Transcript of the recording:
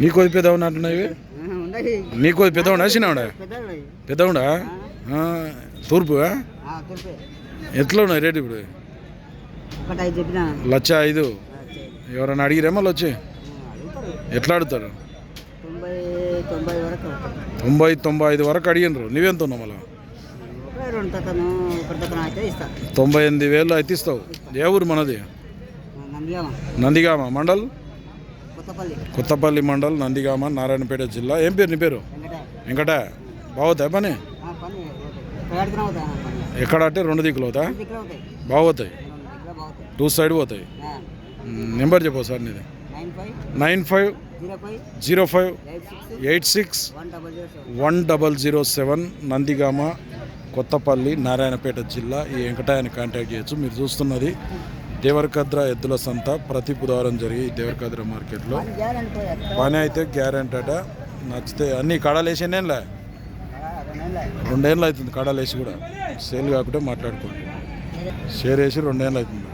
నీ కొద్ది పెద్ద ఉన్నట్టున్నాయి నీ కొద్ది పెద్ద ఉండా పెద్ద తూర్పు ఎట్లా ఉన్నాయి రేటు ఇప్పుడు? ఒకటి ఐదు ఎవరైనా అడిగిరే మళ్ళీ వచ్చి? ఎట్లా అడుగుతారు? తొంభై తొంభై ఐదు వరకు అడిగినరు నువ్వెంత ఉన్నావు మళ్ళీ? తొంభై ఎనిమిది వేలు అయితే ఇస్తావు. ఏ ఊరు మనది? నందిగామ మండల్? కొత్తపల్లి. మండల్ నందిగామ నారాయణపేట జిల్లా. ఏం పేరు నీ పేరు? వెంకట. బాగుతాయి పని? ఎక్కడ అంటే రెండు దిక్కులు అవుతా బాగుతాయి టూ సైడ్ పోతాయి. నెంబర్ చెప్పు సార్ నీది. Nine five nine five zero five eight six eight six one double zero seven. One double zero seven Nandigama Kothapalli Narayanpet జిల్లా ఈ వెంకటాయని కాంటాక్ట్ చేయొచ్చు. మీరు చూస్తున్నది దేవరకద్ర ఎద్దుల సంత ప్రతి బుధవారం జరిగే దేవరకద్ర మార్కెట్లో. పని అయితే గ్యారెంటీ అట. నచ్చితే అన్ని కడాలు వేసేనేలే రెండు రెండేళ్ళు అవుతుంది కడాలు వేసి కూడా. సేల్ కాకుంటే మాట్లాడుకోండి. షేర్ వేసి రెండేళ్ళు అవుతుంది.